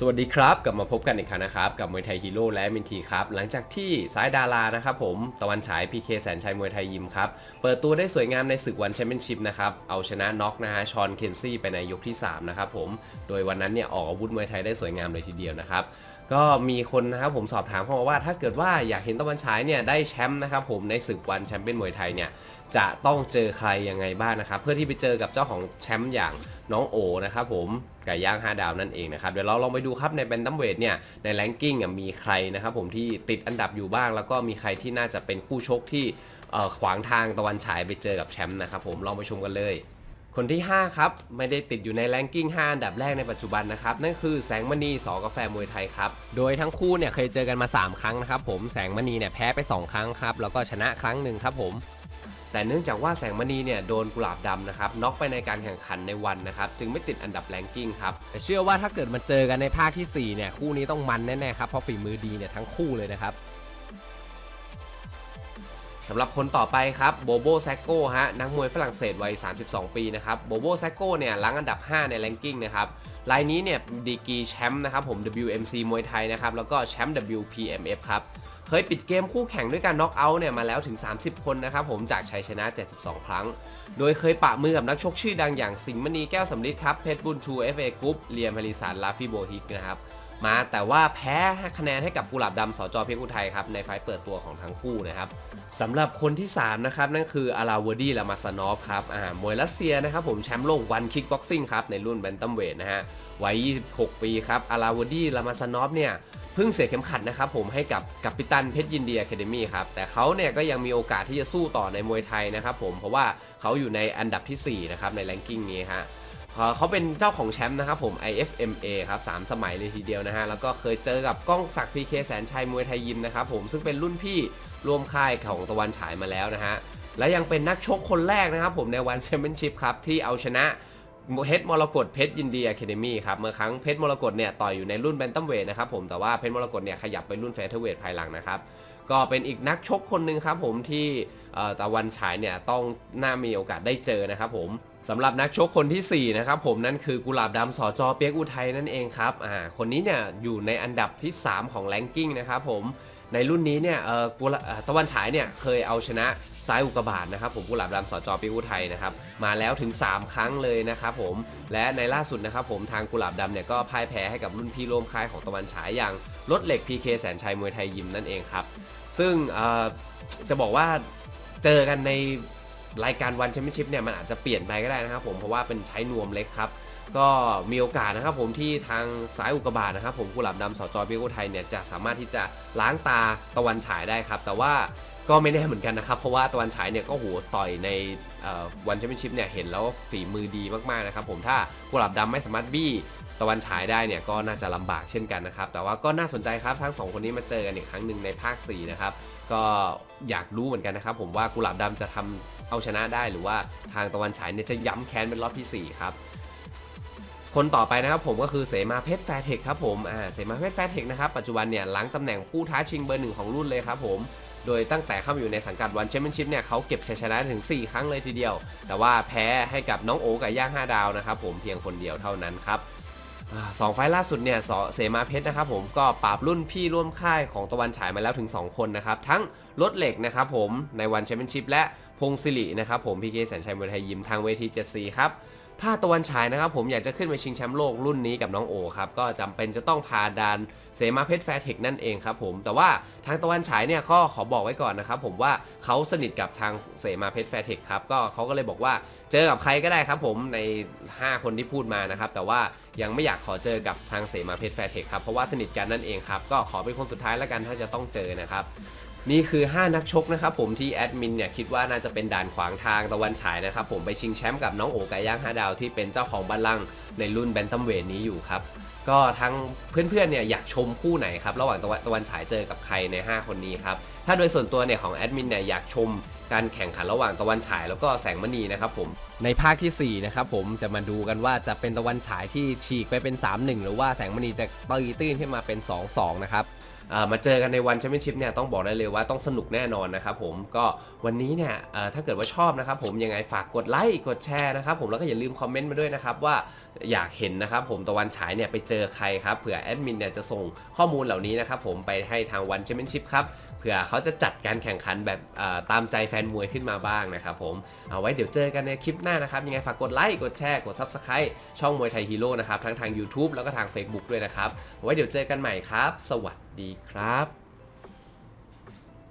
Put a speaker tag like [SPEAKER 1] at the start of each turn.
[SPEAKER 1] สวัสดีครับ กลับมาพบกันอีกครั้งนะครับ กับมวยไทยฮีโร่และมินทีครับ หลังจากที่สายดารานะครับผมตะวันฉาย PK แสนชัยมวยไทยยิมครับ เปิดตัวได้สวยงามในศึกวันแชมเปี้ยนชิพนะครับ เอาชนะน็อกนะฮะชอนเคนซี่ไปในยกที่ 3 นะครับผม โดยวันนั้นเนี่ยออกอาวุธมวยไทยได้สวยงามเลยทีเดียวนะครับก็มีคนนะครับผมสอบถามเข้ามาว่าถ้าเกิดว่าอยากเห็นตะวันฉายเนี่ยได้แชมป์นะครับผมในศึกวันแชมเปี้ยนมวยไทยเนี่ยจะต้องเจอใครยังไงบ้างนะครับเพื่อที่ไปเจอกับเจ้าของแชมป์อย่าง น้องโอนะครับผมไก่ย่าง5ดาวนั่นเองนะครับเดี๋ยวเราลองไปดูครับในแบนดัมเวทเนี่ยในแรงกิ้งมีใครนะครับผมที่ติดอันดับอยู่บ้าง แล้วก็มีใครที่น่าจะเป็นคู่ชกที่ขวางทางตะวันฉายไปเจอกับแชมป์นะครับผมลองไปชมกันเลยคนที่ 5 ครับ ไม่ได้ติดอยู่ในแรงกิ้ง 5 อันดับแรกในปัจจุบันนะครับ นั่นคือแสงมณีสอกาแฟมวยไทยครับ โดยทั้งคู่เนี่ยเคยเจอกันมา 3 ครั้งนะครับผมแสงมณีเนี่ยแพ้ไป 2 ครั้งครับ แล้วก็ชนะครั้งหนึ่งครับผม แต่เนื่องจากว่าแสงมณีเนี่ยโดนกุหลาบดำนะครับน็อกไปในการแข่งขันในวันนะครับจึงไม่ติดอันดับแรงกิ้งครับแต่เชื่อว่าถ้าเกิดมาเจอกันในภาคทีสี่4เนี่ยคู่นี้ต้องมันแน่ๆครับเพราะฝีมือดีเนี่ยทั้งคู่เลยนะครับสำหรับคนต่อไปครับโบโบแซกโกฮะนักมวยฝรั่งเศสวัย 32 ปีนะครับโบโบแซกโกเนี่ยล้างอันดับ 5 ในแรงกิ้งนะครับรายนี้เนี่ยดีกีแชมป์นะครับผม WMC มวยไทยนะครับแล้วก็แชมป์ WPMF ครับ เคยปิดเกมคู่แข่งด้วยการน็อกเอาท์เนี่ยมาแล้วถึง 30 คนนะครับผมจากชัยชนะ 72 ครั้ง โดยเคยปะมือกับนักชกชื่อดังอย่างสิงห์มณีแก้วสำลิดครับเพชรบุญชู FA กรุ๊ปเลียมพลิสารลาฟิโบฮิกนะครับ มาแต่ว่าแพ้คะแนนให้กับกุหลาบดำสจเพียงอุทัยครับในไฟล์เปิดตัวของทั้งคู่นะครับสำหรับคนที่ 3 นะครับ นั่นคืออาราวดีลามาสานอฟครับอ่ามวยรัสเซียนะครับผมแชมป์โลกวันคิกบ็อกซิ่งครับในรุ่นแบนตัมเวทนะฮะวัย 26 ปีครับอาราวดีลามาสานอฟเนี่ยเพิ่งเสียเข็มขัดนะครับผมให้กับกัปปิตันเพชรยินเดียแคเดมี่ครับแต่เขาเนี่ยก็ยังมีโอกาสที่จะสู้ต่อในมวยไทยนะครับผมเพราะว่าเขาอยู่ในอันดับทีสี่4นะครับในแรงกิ้งนี้ฮะ เขาเป็นเจ้าของแชมป์นะครับผม IFMA ครับสามสมัยเลยทีเดียวนะฮะ แล้วก็เคยเจอกับก้องศักดิ์พีเคแสนชัยมวยไทยยิมนะครับผมซึ่งเป็นรุ่นพี่ร่วมค่ายของตะวันฉายมาแล้วนะฮะ และยังเป็นนักชกคนแรกนะครับผมในวันแชมเปี้ยนชิพครับ ที่เอาชนะเพชรมรกตเพชรยินดีอะคาเดมี่ครับเมื่อครั้งเพชรมรกตเนี่ยต่อยอยู่ในรุ่นแบนตัมเวทนะครับผมแต่ว่าเพชรมรกตเนี่ยขยับไปรุ่นเฟเธอร์เวทภายหลังนะครับก็เป็นอีกนักชกคนหนึ่งครับผมที่ตะวันฉายเนี่ยต้องน่ามีโอกาสได้เจอนะครับผม สำหรับนักชกคนทีสี่ 4 นะครับผมนั่นคือกุหลาบดำสอจอเปียกอุทัยนั่นเองครับอ่าคนนี้เนี่ยอยู่ในอันดับที่ 3 ของแรงกิ้งนะครับผมในรุ่นนี้เนี่ยเอ่อกุลตะวันฉายเนี่ยเคยเอาชนะซ้ายอุกบาตนะครับผมกุหลาบดำสอจอเปียกอุทัยนะครับมาแล้วถึง 3 ครั้งเลยนะครับผมและในล่าสุดนะครับผมทางกุหลาบดำเนี่ยก็พ่ายแพ้ให้กับรุ่นพี่ร่วมค่ายของตะวันฉายอย่างรถเหล็ก PK แสนชัยมวยไทยยิมนั่นเองครับซึ่งเอ่อจะบอกว่าเจอกันใน รายการวันแชมเปี้ยนชิพเนี่ยมันอาจจะเปลี่ยนไปก็ได้นะครับผมเพราะว่าเป็นใช้นวมเล็กครับก็มีโอกาสนะครับผมที่ทางซ้ายอุกกาบาตนะครับผมกุหลาบดำสจเบียโกไทยเนี่ยจะสามารถที่จะล้างตาตะวันฉายได้ครับ แต่ว่าก็ไม่แน่เหมือนกันนะครับเพราะว่าตะวันฉายเนี่ยก็โหต่อยในวันแชมเปี้ยนชิพเนี่ยเห็นแล้วฝีมือดีมากๆนะครับผมถ้ากุหลาบดำไม่สามารถบี้ตะวันฉายได้เนี่ยก็น่าจะลำบากเช่นกันนะครับแต่ว่าก็น่าสนใจครับทั้งสองคนนี้มาเจอกันอีกครั้งหนึ่งในภาค4นะครับ ก็อยากรู้เหมือนกันนะครับผมว่ากุหลาบดำจะทำเอาชนะได้หรือว่าทางตะวันฉายเนี่ยจะย้ำแค้นเป็นรอบทีสี่ 4 ครับ คนต่อไปนะครับผมก็คือเสมาเพชรแฟร์เทคครับผมอ่าเสมาเพชรแฟร์เทคนะครับปัจจุบันเนี่ยล้างตำแหน่งผู้ท้าชิงเบอร์หนึ่งของรุ่นเลยครับผมโดยตั้งแต่เข้ามาอยู่ในสังกัดวันแชมเปี้ยนชิพเนี่ยเขาเก็บชัยชนะถึง 4 ครั้งเลยทีเดียว แต่ว่าแพ้ให้กับน้องโอ๋กับย่าง 5 ดาวนะครับผมเพียงคนเดียวเท่านั้นครับ สองไฟล์ล่าสุดเนี่ยเสมาเพชรนะครับผมก็ปราบรุ่นพี่ร่วมค่ายของตะวันฉายมาแล้วถึง 2 คนนะครับ ทั้งรถเหล็กนะครับผมในวันแชมเปี้ยนชิพและพงศิรินะครับผมพีเคแสนชัยมวยไทยยิมทางเวที 7C ครับ ถ้าตะวันฉายนะครับผมอยากจะขึ้นไปชิงแชมป์โลกรุ่นนี้กับน้องโอครับก็จำเป็นจะต้องพาดานเสมาเพชรแฟร์เทคนั่นเองครับผมแต่ว่าทางตะวันฉายเนี่ยก็ขอบอกไว้ก่อนนะครับผมว่าเขาสนิทกับทางเสมาเพชรแฟร์เทคครับก็เขาก็เลยบอกว่าเจอกับใครก็ได้ครับผมใน 5 คนที่พูดมานะครับแต่ว่ายังไม่อยากขอเจอกับทางเสมาเพชรแฟร์เทคครับเพราะว่าสนิทกันนั่นเองครับก็ขอเป็นคนสุดท้ายแล้วกันถ้าจะต้องเจอนะครับ นี่คือ 5 นักชกนะครับผมที่แอดมินเนี่ยคิดว่าน่าจะเป็นด่านขวางทางตะวันฉายนะครับผมไปชิงแชมป์กับน้องโอไก่ย่าง5ดาวที่เป็นเจ้าของบัลลังก์ในรุ่นแบนตัมเวทนี้อยู่ครับก็ทั้งเพื่อนๆเนี่ยอยากชมคู่ไหนครับระหว่างตะวันตะวันฉายเจอกับใครใน 5 คนนี้ครับถ้าโดยส่วนตัวเนี่ยของแอดมินเนี่ยอยากชมการแข่งขันระหว่างตะวันฉายแล้วก็แสงมณีนะครับผมในภาคทีสี่4นะครับผมจะมาดูกันว่าจะเป็นตะวันฉายที่ฉีกไปเป็น 3-1 หรือว่าแสงมณีจะตีตื้นขึ้นมาเป็น 2-2 นะครับ มาเจอกันในวันแชมเปี้ยนชิพเนี่ยต้องบอกได้เลยว่าต้องสนุกแน่นอนนะครับผมก็วันนี้เนี่ยถ้าเกิดว่าชอบนะครับผมยังไงฝากกดไลค์กดแชร์นะครับผมแล้วก็อย่าลืมคอมเมนต์มาด้วยนะครับว่าอยากเห็นนะครับผมตะวันฉายเนี่ยไปเจอใครครับเผื่อแอดมินเนี่ยจะส่งข้อมูลเหล่านี้นะครับผมไปให้ทางวันแชมเปี้ยนชิพครับเผื่อเขาจะจัดการแข่งขันแบบตามใจแฟนมวยขึ้นมาบ้างนะครับผมเอาไว้เดี๋ยวเจอกันในคลิปหน้านะครับยังไงฝากกดไลค์กดแชร์กด Subscribe ช่องมวยไทยฮีโร่นะครับทั้งทาง YouTube แล้วก็ทาง Facebook ด้วยนะครับเอาไว้เดี๋ยวเจอกันใหม่ครับ สวัส ดีครับ